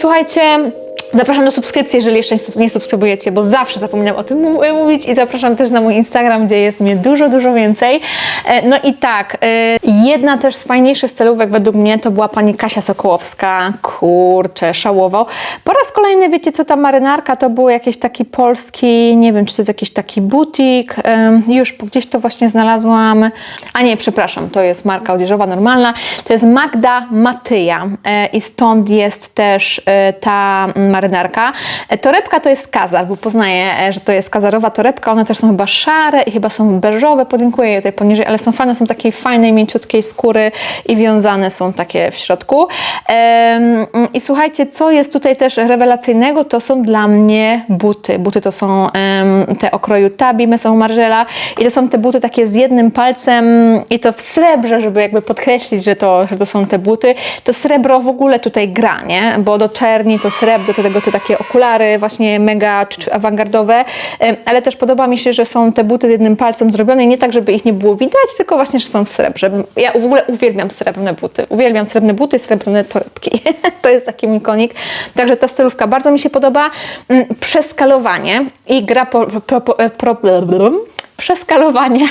Słuchajcie, zapraszam do subskrypcji, jeżeli jeszcze nie sub- nie subskrybujecie, bo zawsze zapominam o tym mu- mówić i zapraszam też na mój Instagram, gdzie jest mnie dużo, dużo więcej. E, No i tak, e, jedna też z fajniejszych stylówek według mnie to była pani Kasia Sokołowska. Kurczę, szałował. Po raz kolejny, wiecie co, ta marynarka to był jakiś taki polski, nie wiem, czy to jest jakiś taki butik. e, Już gdzieś to właśnie znalazłam. A nie, przepraszam, to jest marka odzieżowa normalna. To jest Magda Matyja e, i stąd jest też e, ta marynarka. E, Torebka to jest kazar, bo poznaję, e, że to jest kazarowa torebka. One też są chyba szare i chyba są beżowe. Podlinkuję je tutaj poniżej, ale są fajne, są takiej fajnej, mięciutkiej skóry i wiązane są takie w środku. I słuchajcie, co jest tutaj też rewelacyjnego, to są dla mnie buty. Buty to są te okroju Tabi, Mesą Marżela i to są te buty takie z jednym palcem i to w srebrze, żeby jakby podkreślić, że to, że to są te buty. To srebro w ogóle tutaj gra, nie? Bo do czerni to srebro, do tego te takie okulary właśnie mega cz- cz- awangardowe, ale też podoba mi się, że są te buty z jednym palcem zrobione i nie tak, żeby ich nie było widać, tylko właśnie, że są w srebrze. Ja w ogóle uwielbiam srebrne buty. Uwielbiam srebrne buty i srebrne torebki. to jest taki mój konik. Także ta stylówka bardzo mi się podoba. Mm, Przeskalowanie i gra po, pro, przeskalowanie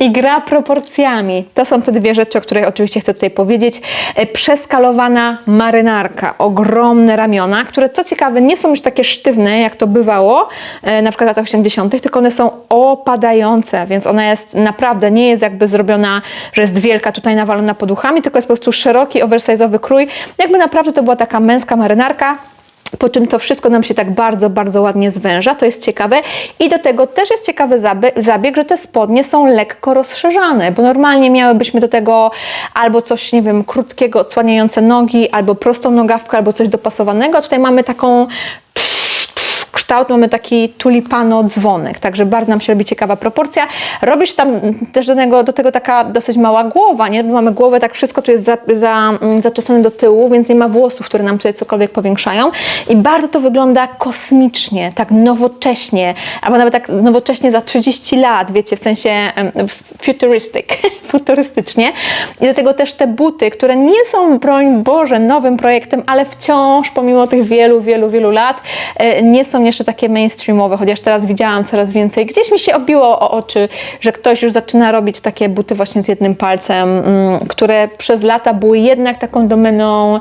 i gra proporcjami. To są te dwie rzeczy, o których oczywiście chcę tutaj powiedzieć. E, Przeskalowana marynarka, ogromne ramiona, które co ciekawe nie są już takie sztywne, jak to bywało e, na przykład w latach 80., tylko one są opadające, więc ona jest naprawdę, nie jest jakby zrobiona, że jest wielka tutaj nawalona poduchami, tylko jest po prostu szeroki, oversize'owy krój. Jakby naprawdę to była taka męska marynarka, po czym to wszystko nam się tak bardzo, bardzo ładnie zwęża, to jest ciekawe. I do tego też jest ciekawy zabieg, że te spodnie są lekko rozszerzane, bo normalnie miałybyśmy do tego albo coś, nie wiem, krótkiego, odsłaniające nogi, albo prostą nogawkę, albo coś dopasowanego. Tutaj mamy taką kształt, mamy taki tulipano dzwonek, także bardzo nam się robi ciekawa proporcja. Robisz tam też do tego, do tego taka dosyć mała głowa, nie? Mamy głowę, tak wszystko tu jest za, za, mm, zaczesane do tyłu, więc nie ma włosów, które nam tutaj cokolwiek powiększają i bardzo to wygląda kosmicznie, tak nowocześnie, albo nawet tak nowocześnie za 30 lat, wiecie, w sensie futuristic, futurystycznie. I do tego też te buty, które nie są, broń Boże, nowym projektem, ale wciąż pomimo tych wielu, wielu, wielu lat e, nie są jeszcze takie mainstreamowe, chociaż teraz widziałam coraz więcej. Gdzieś mi się obiło o oczy, że ktoś już zaczyna robić takie buty właśnie z jednym palcem, mm, które przez lata były jednak taką domeną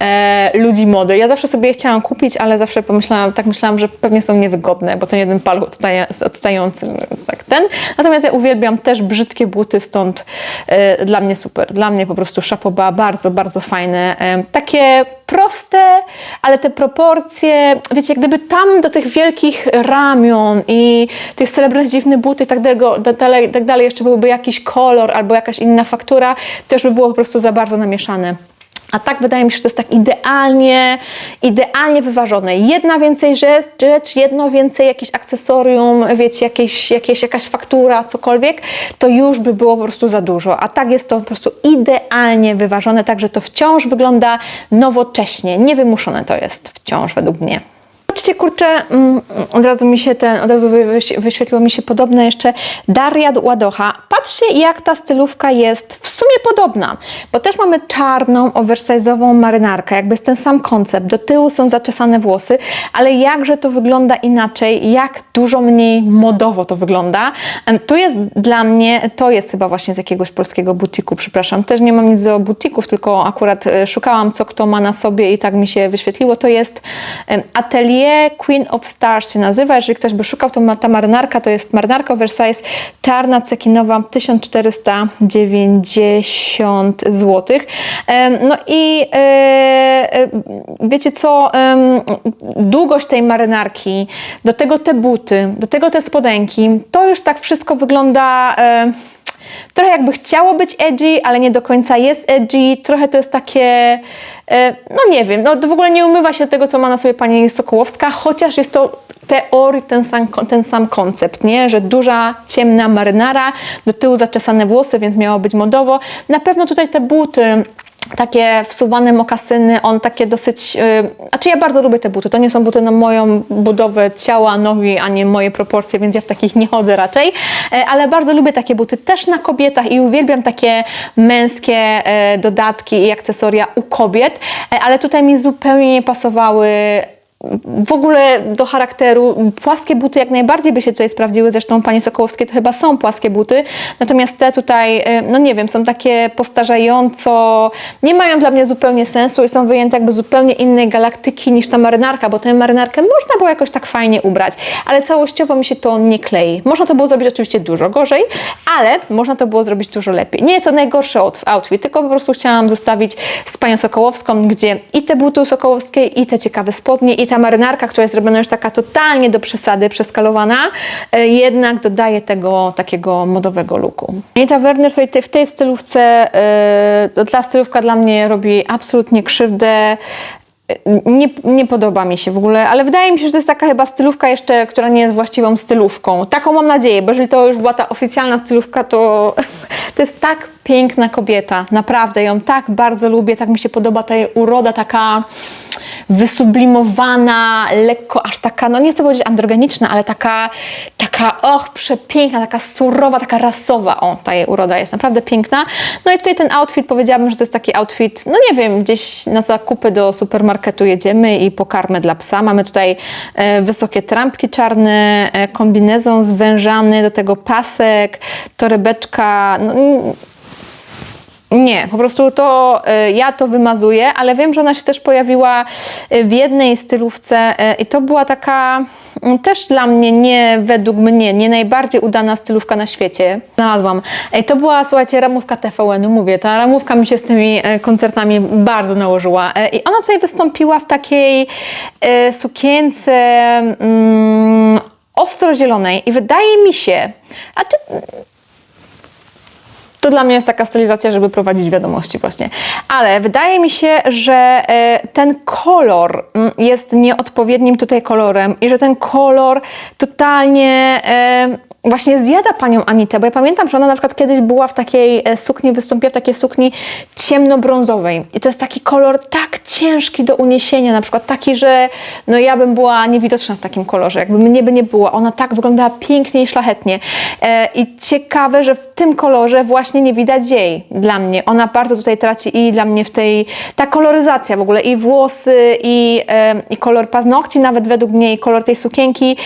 e, ludzi mody. Ja zawsze sobie je chciałam kupić, ale zawsze pomyślałam, tak myślałam, że pewnie są niewygodne, bo ten jeden palec odstaje, odstający jest tak ten. Natomiast ja uwielbiam też brzydkie buty, stąd e, dla mnie super. Dla mnie po prostu szapoba, bardzo, bardzo fajne. E, takie proste, ale te proporcje, wiecie, gdyby tam do tych wielkich ramion i tych srebrnych dziwnych buty i tak dalej, tak dalej, jeszcze byłby jakiś kolor albo jakaś inna faktura, już by było po prostu za bardzo namieszane. A tak wydaje mi się, że to jest tak idealnie, idealnie wyważone. Jedna więcej rzecz, jedno więcej jakieś akcesorium, wiecie, jakieś, jakieś, jakaś faktura, cokolwiek, to już by było po prostu za dużo. A tak jest to po prostu idealnie wyważone, tak że to wciąż wygląda nowocześnie. Niewymuszone to jest wciąż według mnie. Patrzcie, kurczę, mm, od razu mi się ten, od razu wy- wyś- wyświetliło mi się podobne jeszcze Daria Ładocha. Patrzcie, jak ta stylówka jest w sumie podobna, bo też mamy czarną, oversize'ową marynarkę, jakby jest ten sam koncept. Do tyłu są zaczesane włosy, ale jakże to wygląda inaczej, jak dużo mniej modowo to wygląda. To jest dla mnie, to jest chyba właśnie z jakiegoś polskiego butiku, przepraszam. Też nie mam nic do butików, tylko akurat e, szukałam, co kto ma na sobie i tak mi się wyświetliło. To jest em, Queen of Stars się nazywa. Jeżeli ktoś by szukał, to ma ta marynarka, to jest marynarka oversize, czarna, cekinowa, 1490 zł. No i e, e, wiecie co, długość tej marynarki, do tego te buty, do tego te spodenki, to już tak wszystko wygląda... e, Trochę jakby chciało być edgy, ale nie do końca jest edgy. Trochę to jest takie, no nie wiem, no w ogóle nie umywa się tego, co ma na sobie pani Sokołowska, chociaż jest to teorii ten sam, ten sam koncept, nie? Że duża, ciemna marynara, do tyłu zaczesane włosy, więc miało być modowo. Na pewno tutaj te buty takie wsuwane mokasyny, on takie dosyć, yy, znaczy ja bardzo lubię te buty, to nie są buty na moją budowę ciała, nogi, a nie moje proporcje, więc ja w takich nie chodzę raczej, e, ale bardzo lubię takie buty też na kobietach i uwielbiam takie męskie e, dodatki i akcesoria u kobiet, e, ale tutaj mi zupełnie nie pasowały w ogóle do charakteru. Płaskie buty jak najbardziej by się tutaj sprawdziły, zresztą Panie Sokołowskie to chyba są płaskie buty, natomiast te tutaj, y, no nie wiem, są takie postarzająco, nie mają dla mnie zupełnie sensu i są wyjęte jakby zupełnie innej galaktyki niż ta marynarka, bo tę marynarkę można było jakoś tak fajnie ubrać, ale całościowo mi się to nie klei. Można to było zrobić oczywiście dużo gorzej, ale można to było zrobić dużo lepiej. Nie jest to najgorszy out- outfit, tylko po prostu chciałam zostawić z Panią Sokołowską, gdzie i te buty Sokołowskie, i te ciekawe spodnie, i ta marynarka, która jest zrobiona już taka totalnie do przesady, przeskalowana, e, jednak dodaje tego takiego modowego looku. Anita Werner tutaj w tej stylówce, e, ta stylówka dla mnie robi absolutnie krzywdę. Nie, nie podoba mi się w ogóle, ale wydaje mi się, że to jest taka chyba stylówka jeszcze, która nie jest właściwą stylówką. Taką mam nadzieję, bo jeżeli to już była ta oficjalna stylówka, to to jest tak piękna kobieta. Naprawdę ją tak bardzo lubię, tak mi się podoba ta jej uroda, taka wysublimowana, lekko aż taka, no nie chcę powiedzieć androgeniczna, ale taka, taka, och, przepiękna, taka surowa, taka rasowa. O, ta jej uroda jest naprawdę piękna. No i tutaj ten outfit, powiedziałabym, że to jest taki outfit, no nie wiem, gdzieś na zakupy do supermarketu jedziemy i pokarmę dla psa. Mamy tutaj e, wysokie trampki czarne, e, kombinezon zwężany, do tego pasek, torebeczka, no, nie, po prostu to y, ja to wymazuję, ale wiem, że ona się też pojawiła y, w jednej stylówce y, i to była taka mm, też dla mnie, nie według mnie, nie najbardziej udana stylówka na świecie. Znalazłam. To była, słuchajcie, ramówka TVN-u, mówię, ta ramówka mi się z tymi e, koncertami bardzo nałożyła. E, I ona tutaj wystąpiła w takiej e, sukience mm, ostro-zielonej i wydaje mi się, a czy to dla mnie jest taka stylizacja, żeby prowadzić wiadomości właśnie. Ale wydaje mi się, że e, ten kolor mm, jest nieodpowiednim tutaj kolorem i że ten kolor totalnie właśnie zjada panią Anitę, bo ja pamiętam, że ona na przykład kiedyś była w takiej e, sukni, wystąpiła w takiej sukni ciemnobrązowej i to jest taki kolor tak ciężki do uniesienia, na przykład taki, że no ja bym była niewidoczna w takim kolorze, jakby mnie by nie była. Ona tak wyglądała pięknie i szlachetnie e, i ciekawe, że w tym kolorze właśnie nie widać jej dla mnie. Ona bardzo tutaj traci i dla mnie w tej, ta koloryzacja w ogóle i włosy i, i kolor paznokci nawet według mnie i kolor tej sukienki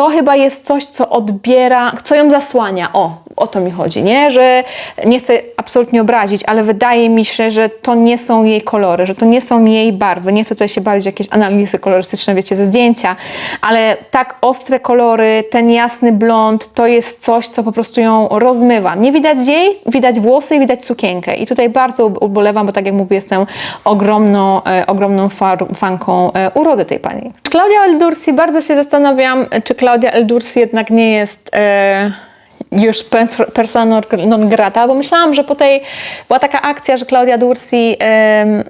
to chyba jest coś, co odbiera, co ją zasłania. O, o to mi chodzi, nie? Że nie chcę absolutnie obrazić, ale wydaje mi się, że to nie są jej kolory, że to nie są jej barwy. Nie chcę tutaj się bawić jakieś analizy kolorystyczne, wiecie, ze zdjęcia, ale tak ostre kolory, ten jasny blond, to jest coś, co po prostu ją rozmywa. Nie widać jej, widać włosy i widać sukienkę. I tutaj bardzo ubolewam, bo tak jak mówię, jestem ogromną, e, ogromną fanką e, urody tej pani. Claudia Eldursi, bardzo się zastanawiam, czy Claudia Eldursi jednak nie jest... E, już pers- persona non grata, bo myślałam, że po tej była taka akcja, że Klaudia Dursi mm,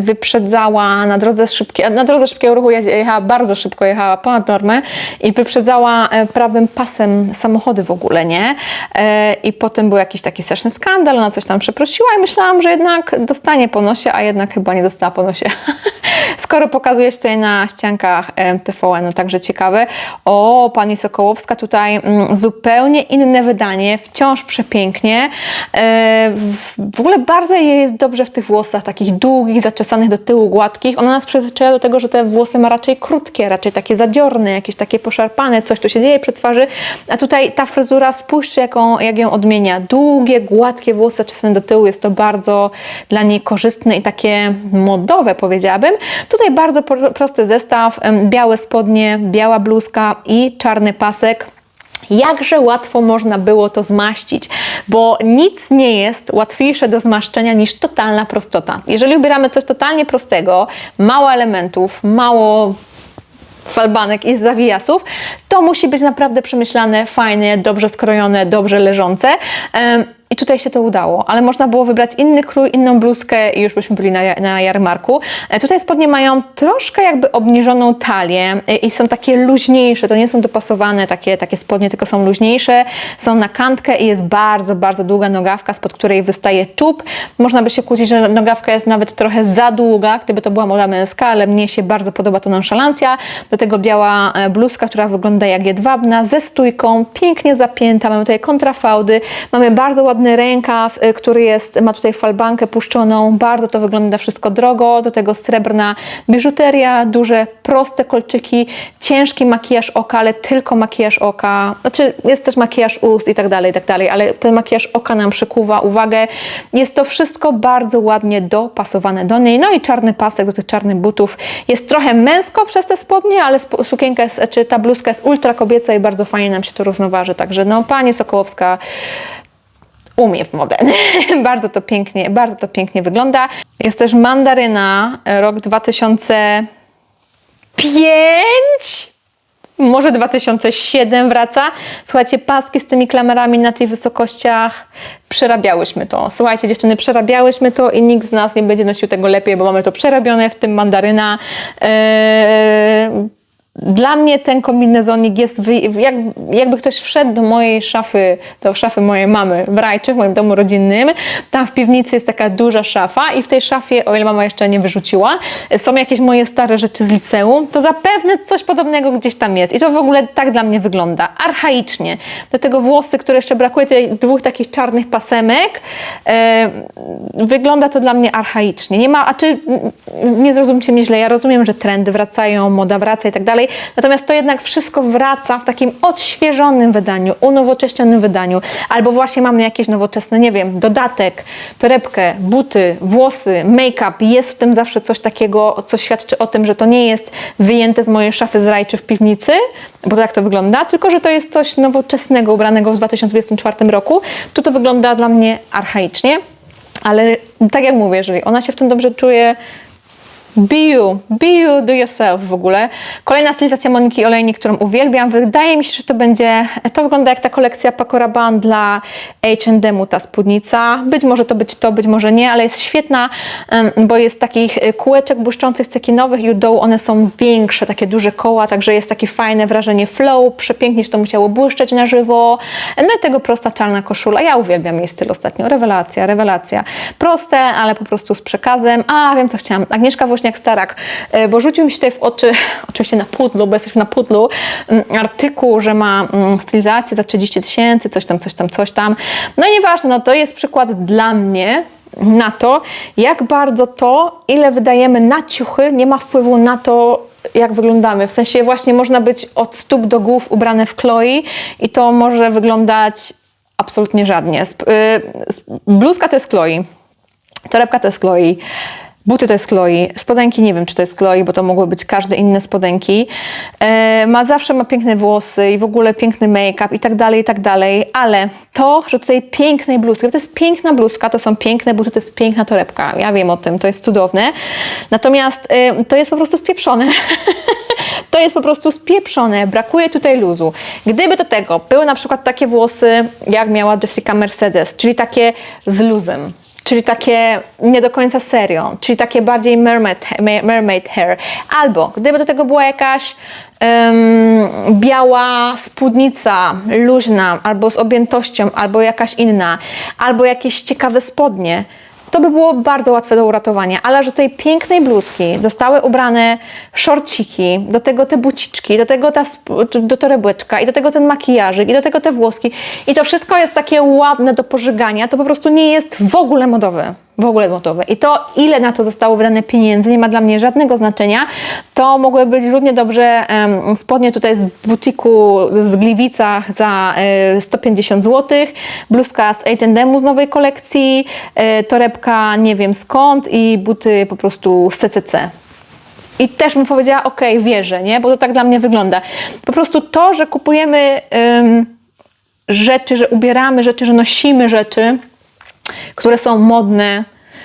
wyprzedzała na drodze szybkiej, na drodze szybkiego ruchu jechała bardzo szybko, jechała ponad normę i wyprzedzała e, prawym pasem samochody w ogóle, nie? E, I potem był jakiś taki straszny skandal, ona coś tam przeprosiła i myślałam, że jednak dostanie po nosie, a jednak chyba nie dostała po nosie. Skoro pokazuje się tutaj na ściankach TVN-u, także ciekawe. O, pani Sokołowska tutaj mm, zupełnie inne wydanie, wciąż przepięknie. E, w, w ogóle bardzo jej jest dobrze w tych włosach, takich długich, zaczesanych do tyłu, gładkich. Ona nas przyzwyczaja do tego, że te włosy ma raczej krótkie, raczej takie zadziorne, jakieś takie poszarpane, coś tu się dzieje przy twarzy. A tutaj ta fryzura, spójrzcie jaką, jak ją odmienia. Długie, gładkie włosy zaczesane do tyłu, jest to bardzo dla niej korzystne i takie modowe powiedziałabym. Tutaj bardzo pro- prosty zestaw, białe spodnie, biała bluzka i czarny pasek. Jakże łatwo można było to zmaścić, bo nic nie jest łatwiejsze do zmaszczenia niż totalna prostota. Jeżeli ubieramy coś totalnie prostego, mało elementów, mało falbanek i zawijasów, to musi być naprawdę przemyślane, fajne, dobrze skrojone, dobrze leżące. I tutaj się to udało, ale można było wybrać inny krój, inną bluzkę i już byśmy byli na, na jarmarku. E, Tutaj spodnie mają troszkę jakby obniżoną talię e, i są takie luźniejsze, to nie są dopasowane takie, takie spodnie, tylko są luźniejsze, są na kantkę i jest bardzo, bardzo długa nogawka, spod której wystaje czub. Można by się kłócić, że nogawka jest nawet trochę za długa, gdyby to była moda męska, ale mnie się bardzo podoba ta nonszalancja. Do tego biała e, bluzka, która wygląda jak jedwabna, ze stójką, pięknie zapięta, mamy tutaj kontrafałdy, mamy bardzo rękaw, y, który jest, ma tutaj falbankę puszczoną, bardzo to wygląda wszystko drogo, do tego srebrna biżuteria, duże, proste kolczyki, ciężki makijaż oka, ale tylko makijaż oka, znaczy jest też makijaż ust i tak dalej, i tak dalej, ale ten makijaż oka nam przykuwa uwagę. Jest to wszystko bardzo ładnie dopasowane do niej, no i czarny pasek do tych czarnych butów. Jest trochę męsko przez te spodnie, ale sukienka jest, czy ta bluzka jest ultra kobieca i bardzo fajnie nam się to równoważy, także no Pani Sokołowska umie w modę. bardzo to pięknie, bardzo to pięknie wygląda. Jest też mandaryna, e, rok 2005 może 2007 wraca. Słuchajcie, paski z tymi klamerami na tych wysokościach, przerabiałyśmy to. Słuchajcie, dziewczyny, przerabiałyśmy to i nikt z nas nie będzie nosił tego lepiej, bo mamy to przerabione, w tym mandaryna. Eee, dla mnie ten kombinezonik jest, jak, jakby ktoś wszedł do mojej szafy, do szafy mojej mamy w Rajczy, w moim domu rodzinnym, tam w piwnicy jest taka duża szafa i w tej szafie, o ile mama jeszcze nie wyrzuciła, są jakieś moje stare rzeczy z liceum, to zapewne coś podobnego gdzieś tam jest i to w ogóle tak dla mnie wygląda, archaicznie. Do tego włosy, które jeszcze brakuje, tutaj dwóch takich czarnych pasemek, e, wygląda to dla mnie archaicznie. Nie ma, a czy nie zrozumcie mnie źle, ja rozumiem, że trendy wracają, moda wraca i tak dalej, natomiast to jednak wszystko wraca w takim odświeżonym wydaniu, unowocześnionym wydaniu, albo właśnie mamy jakieś nowoczesne, nie wiem, dodatek, torebkę, buty, włosy, make-up, jest w tym zawsze coś takiego, co świadczy o tym, że to nie jest wyjęte z mojej szafy z rajczy w piwnicy, bo tak to wygląda, tylko że to jest coś nowoczesnego, ubranego w 2024 roku. Tu to wygląda dla mnie archaicznie, ale tak jak mówię, jeżeli ona się w tym dobrze czuje, Be you, be you, do yourself w ogóle. Kolejna stylizacja Moniki Olejnik, którą uwielbiam. Wydaje mi się, że to będzie, to wygląda jak ta kolekcja Paco Rabanne dla H&M, ta spódnica. Być może to być to, być może nie, ale jest świetna, bo jest takich e, kółeczek błyszczących, cekinowych i u dołu one są większe, takie duże koła, także jest takie fajne wrażenie flow, przepięknie się to musiało błyszczeć na żywo. No i tego prosta czarna koszula. Ja uwielbiam jej styl ostatnio. Rewelacja, rewelacja. Proste, ale po prostu z przekazem. A, wiem co chciałam. Agnieszka Woźniak-Starak, e, bo rzucił mi się tutaj w oczy, oczywiście na pudlu, bo jesteśmy na pudlu, mm, artykuł, że ma mm, stylizację za 30 tysięcy, coś tam, coś tam, coś tam. No i nieważne, no to jest przykład dla mnie, na to, jak bardzo to, ile wydajemy na ciuchy, nie ma wpływu na to, jak wyglądamy. W sensie właśnie można być od stóp do głów ubrane w kloi i to może wyglądać absolutnie żadnie. Y, bluzka to jest kloi, torebka to jest kloi. Buty to jest Chloe, spodenki nie wiem, czy to jest Chloe, bo to mogły być każde inne spodenki. E, ma zawsze ma piękne włosy i w ogóle piękny make-up i tak dalej, i tak dalej, ale to, że tutaj pięknej bluzki, to jest piękna bluzka, to są piękne buty, to jest piękna torebka, ja wiem o tym, to jest cudowne, natomiast e, to jest po prostu spieprzone. to jest po prostu spieprzone, brakuje tutaj luzu. Gdyby do tego były na przykład takie włosy, jak miała Jessica Mercedes, czyli takie z luzem, czyli takie nie do końca serio, czyli takie bardziej mermaid, mermaid hair. Albo gdyby do tego była jakaś em, biała spódnica, luźna, albo z objętością, albo jakaś inna, albo jakieś ciekawe spodnie, to by było bardzo łatwe do uratowania, ale że tej pięknej bluzki zostały ubrane szorciki, do tego te buciczki, do tego ta do torebeczka i do tego ten makijażyk i do tego te włoski i to wszystko jest takie ładne do pożygania, to po prostu nie jest w ogóle modowe. W ogóle modowe. I to, ile na to zostało wydane pieniędzy, nie ma dla mnie żadnego znaczenia. To mogły być równie dobrze em, spodnie tutaj z butiku w Gliwicach za e, 150 zł, bluzka z H&M z nowej kolekcji, e, torebka nie wiem skąd i buty po prostu z CCC. I też bym powiedziała, ok, wierzę, nie? Bo to tak dla mnie wygląda. Po prostu to, że kupujemy em, rzeczy, że ubieramy rzeczy, że nosimy rzeczy, które są modne,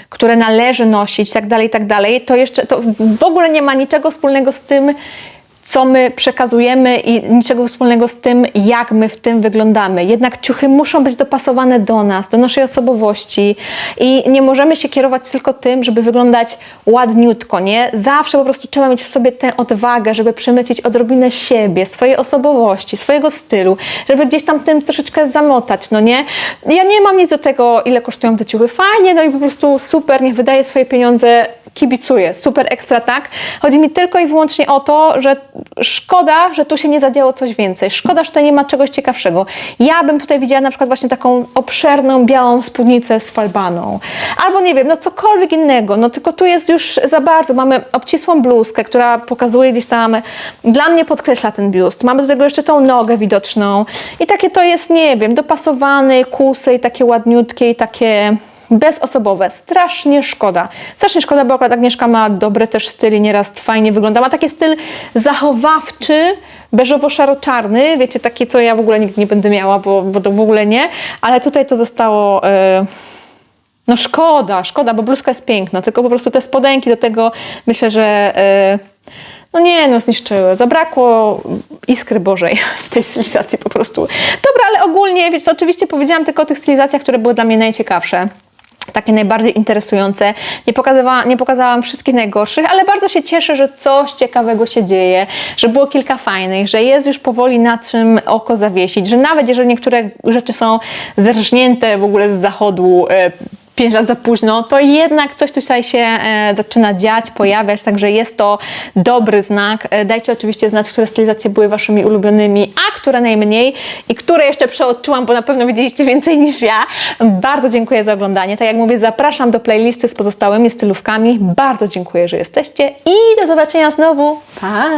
które należy nosić, tak dalej, tak dalej, to jeszcze to w ogóle nie ma niczego wspólnego z tym, co my przekazujemy i niczego wspólnego z tym, jak my w tym wyglądamy. Jednak ciuchy muszą być dopasowane do nas, do naszej osobowości i nie możemy się kierować tylko tym, żeby wyglądać ładniutko, nie? Zawsze po prostu trzeba mieć w sobie tę odwagę, żeby przemycić odrobinę siebie, swojej osobowości, swojego stylu, żeby gdzieś tam tym troszeczkę zamotać, no nie? Ja nie mam nic do tego, ile kosztują te ciuchy. Fajnie, no i po prostu super, niech wydaje swoje pieniądze, kibicuję, super ekstra, tak? Chodzi mi tylko i wyłącznie o to, że szkoda, że tu się nie zadziało coś więcej. Szkoda, że tutaj nie ma czegoś ciekawszego. Ja bym tutaj widziała na przykład właśnie taką obszerną, białą spódnicę z falbaną. Albo nie wiem, no cokolwiek innego. No tylko tu jest już za bardzo. Mamy obcisłą bluzkę, która pokazuje gdzieś tam, dla mnie podkreśla ten biust. Mamy do tego jeszcze tą nogę widoczną. I takie to jest, nie wiem, dopasowane, kusy i takie ładniutkie i takie bezosobowe. Strasznie szkoda. Strasznie szkoda, bo akurat Agnieszka ma dobre też styl i nieraz fajnie wygląda. Ma taki styl zachowawczy, beżowo-szaro-czarny, wiecie, takie, co ja w ogóle nigdy nie będę miała, bo, bo to w ogóle nie, ale tutaj to zostało... e, no szkoda, szkoda, bo bluzka jest piękna, tylko po prostu te spodenki do tego myślę, że e, no nie, no zniszczyły. Zabrakło iskry Bożej w tej stylizacji po prostu. Dobra, ale ogólnie, co, oczywiście powiedziałam tylko o tych stylizacjach, które były dla mnie najciekawsze. Takie najbardziej interesujące. Nie, pokazywała, nie pokazałam wszystkich najgorszych, ale bardzo się cieszę, że coś ciekawego się dzieje, że było kilka fajnych, że jest już powoli na czym oko zawiesić, że nawet jeżeli niektóre rzeczy są zerżnięte w ogóle z zachodu, e, pięć lat za późno, to jednak coś tutaj się e, zaczyna dziać, pojawiać, także jest to dobry znak. E, dajcie oczywiście znać, które stylizacje były Waszymi ulubionymi, a które najmniej i które jeszcze przeodczułam, bo na pewno widzieliście więcej niż ja. Bardzo dziękuję za oglądanie. Tak jak mówię, zapraszam do playlisty z pozostałymi stylówkami. Bardzo dziękuję, że jesteście i do zobaczenia znowu. Pa!